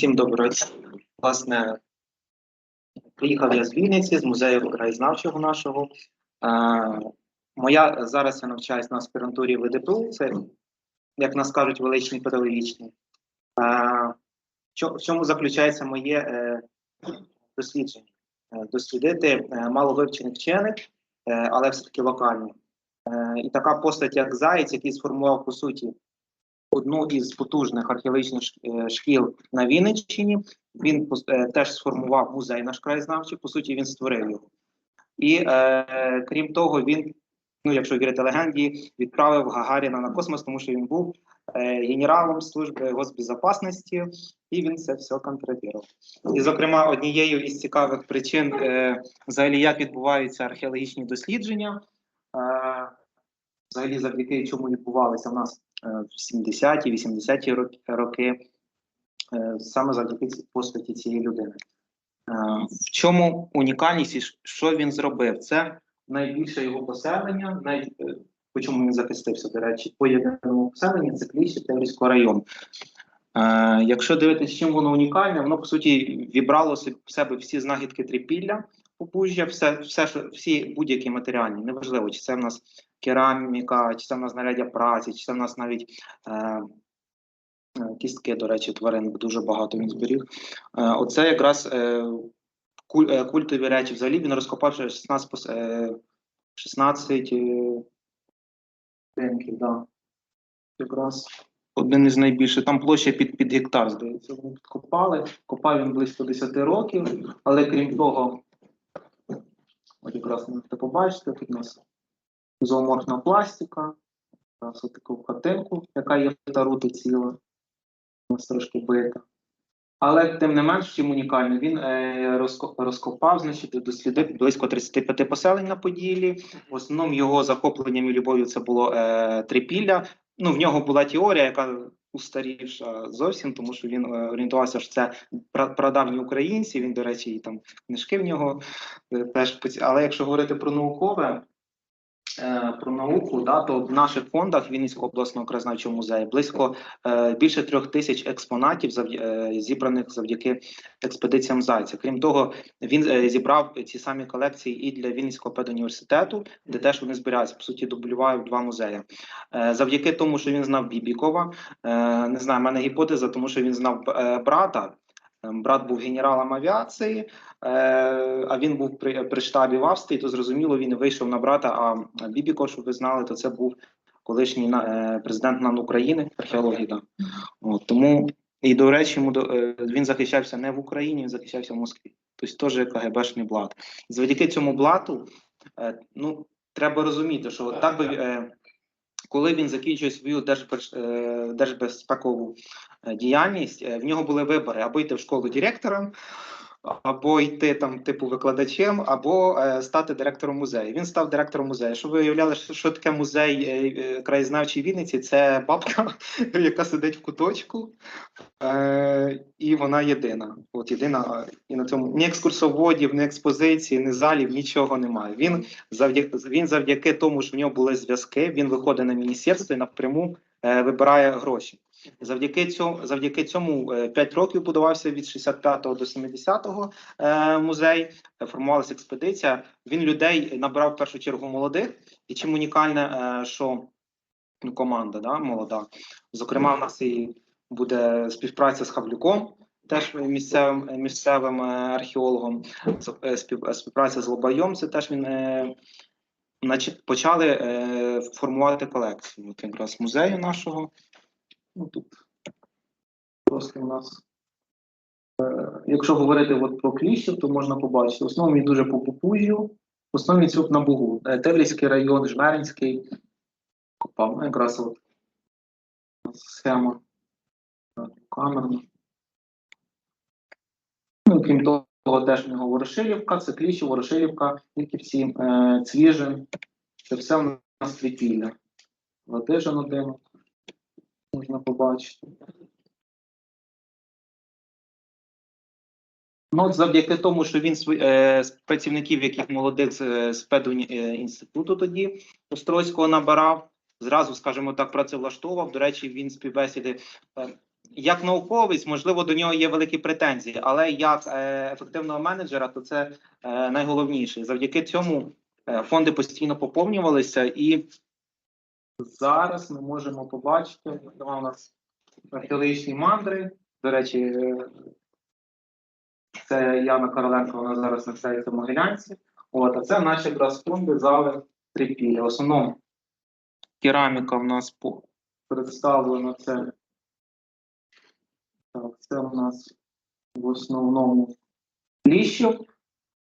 Всім доброго. Власне, приїхав я з Вінниці, з музею краєзнавчого нашого. Е, моя зараз я навчаюсь на аспірантурі ВДПУ, це, як нас кажуть, величний педагогічний. Е, в чому заключається моє е, дослідження? Е, дослідити е, маловивчених вчених, е, але все-таки локальні. Е, і така постать, як Заєць, який сформував по суті одну із потужних археологічних е, шкіл на Вінниччині. Він е, теж сформував музей наш краєзнавчий, по суті, він створив його. І е, крім того, він, ну якщо вірити легенді, відправив Гагаріна на космос, тому що він був е, генералом служби госбезопасності, і він це все контролював. І, зокрема, однією із цікавих причин, е, взагалі, як відбуваються археологічні дослідження, е, взагалі, завдяки чому відбувалися в нас в 70-ті, 80-ті роки- е, саме завдяки постаті цієї людини. Е, В чому унікальність і що він зробив? Це найбільше його поселення, най... е, по чому він захистився, до речі, по єдиному поселенні це Кліщі Таврійського району. Е, якщо дивитися, чим воно унікальне, воно по суті вібрало в себе всі знахідки трипілля, попужжя, все, все, що всі будь-які матеріальні, неважливо, чи це в нас кераміка, чи це в нас знаряддя праці, чи це в нас навіть е, е, кістки, до речі, тварин дуже багато він зберіг. Е, оце якраз е, куль, е, культові речі. Взагалі він розкопав 16, пос- е, 16 е, будинків, да. якраз один із найбільших. Там площа під, під гектар, здається, вони підкопали. Копав він близько 10 років, але крім того, от якраз можете побачити, тут у нас зооморфна пластика, якраз таку хатинку, яка є в тарути ціла, трошки бита. Але тим не менш, чим унікально, він е, розкопав, значить, дослідив близько 35 поселень на Поділі. В основному його захопленням і любов'ю це було е, трипілля. Ну, в нього була теорія, яка устарівша зовсім, тому що він е, орієнтувався, що це прадавні українці. Він, до речі, і там книжки в нього е, теж Але якщо говорити про наукове, е, про науку, да, то в наших фондах Вінницького обласного краєзнавчого музею близько е, більше трьох тисяч експонатів е, зібраних завдяки експедиціям Зайця. Крім того, він е, зібрав ці самі колекції і для Вінницького педуніверситету, де теж вони збираються. По суті, дублював два музеї. Е, завдяки тому, що він знав Бібікова, е, не знаю, в мене гіпотеза, тому що він знав е, брата. Е, Брат був генералом авіації, е, а він був при, при штабі в Австрії, то зрозуміло, він вийшов на брата. А Бібіко, щоб ви знали, то це був колишній е, президент НАН України, археології. Да. От, тому, і до речі, е, він захищався не в Україні, він захищався в Москві. Тобто теж КГБшний блат. Завдяки цьому блату, е, ну, треба розуміти, що так би. Коли він закінчує свою держбез- держбезпекову діяльність, в нього були вибори або йти в школу директором, або йти там, типу, викладачем, або е, стати директором музею. Він став директором музею. Щоб ви уявляли, що, таке музей е, е, Вінниці, це бабка, яка сидить в куточку, е, і вона єдина. От єдина, і на цьому ні екскурсоводів, ні експозиції, ні залів, нічого немає. Він завдяки він завдяки тому, що в нього були зв'язки, він виходить на міністерство і напряму е, вибирає гроші. Завдяки цьому, завдяки цьому 5 років будувався від 65-го до 70-го е, музей, е, формувалася експедиція. Він людей набрав в першу чергу молодих, і чим унікальне, е, що ну, команда да, молода. Зокрема, в нас і буде співпраця з Хавлюком, теж місцевим, місцевим археологом, співпраця з Лобайом, це теж він. е, Значить, почали формувати колекцію. От якраз музею нашого. Ну, тут просто у нас. Е, якщо говорити от про кліщів, то можна побачити. В основному він дуже по Попужжю, в він цюк на Бугу. Е, район, Жмеринський. Копав. Ну, якраз от схема. Камерна. Ну, крім того, теж в нього Ворошилівка, це кліщі, Ворошилівка, Віківці, е, Цвіжин. Це все в нас трипілля. Ладижин один можна побачити. Ну, завдяки тому, що він е, з працівників, яких молодих з, е, з педінституту тоді Острозького набирав, зразу, скажімо так, працевлаштовував. До речі, він співбесіди е, як науковець, можливо, до нього є великі претензії, але як е, ефективного менеджера, то це е, найголовніше. Завдяки цьому е, фонди постійно поповнювалися, і зараз ми можемо побачити, у нас археологічні мандри. До речі, це Яна Короленко, вона зараз навчається в Могилянці. От, а це наші якраз зали трипілля. В основному кераміка в нас представлена це. Так, це у нас в основному Ліщів.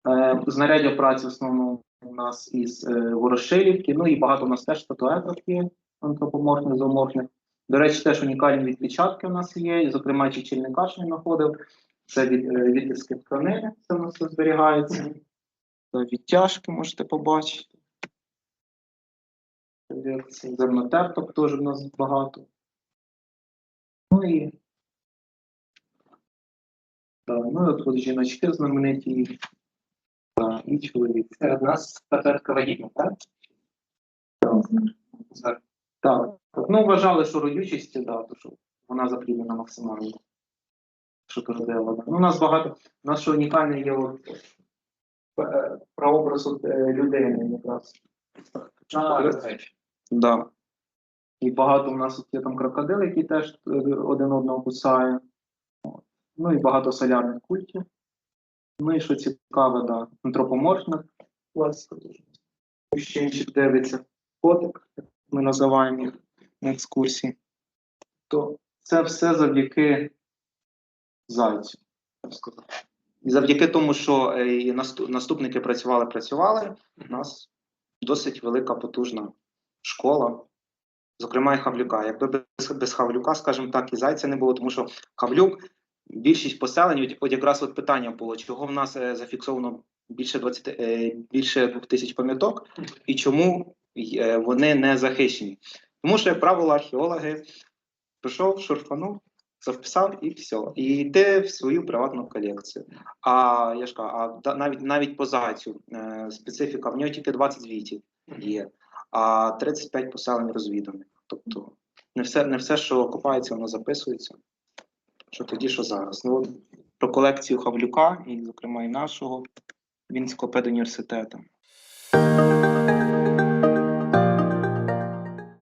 Е, знаряддя праці в основному у нас із е, Ворошилівки. Ну і багато у нас теж статуеток є антропоморфних, зооморфних. До речі, теж унікальні відпечатки у нас є. І, зокрема, Чечільника, що він знаходив. Це від, е, відтиски тканини, це у нас тут зберігається. Відтяжки можете побачити. Зернотерток теж в нас багато. Ну і так, ну от, от жіночки знамениті. Так, і чоловік. Серед нас статуетка вагітна, так? Так, так. Ну, вважали, що родючість, да, то що вона запліднена максимально. Що породила. Ну, у нас багато, у нас що унікальне є от, е, прообраз от, е, людини якраз. Да. І багато у нас от є там крокодил, який теж е, один одного кусає. Ну і багато солярних культів. Ну і що цікаве, да, антропоморфних класика дуже. Щенчик дивиться котик, як ми називаємо їх на екскурсії. То це все завдяки зайцю, так сказати. І завдяки тому, що е, наступники працювали, працювали, у нас досить велика потужна школа, зокрема і Хавлюка. Якби без Хавлюка, скажімо так, і зайця не було, тому що Хавлюк, більшість поселень, от, якраз от питання було, чого в нас е, зафіксовано більше 20, е, більше 2000 пам'яток, і чому е, вони не захищені. Тому що, як правило, археологи прийшов, шурфанув, записав і все. І йде в свою приватну колекцію. А я ж кажу, а навіть навіть по зайцю специфіка, в нього тільки 20 звітів є, а 35 поселень розвіданих. Тобто не все, не все, що копається, воно записується. Що тоді, що зараз. Ну, про колекцію Хавлюка, і, зокрема, і нашого Вінського педуніверситету.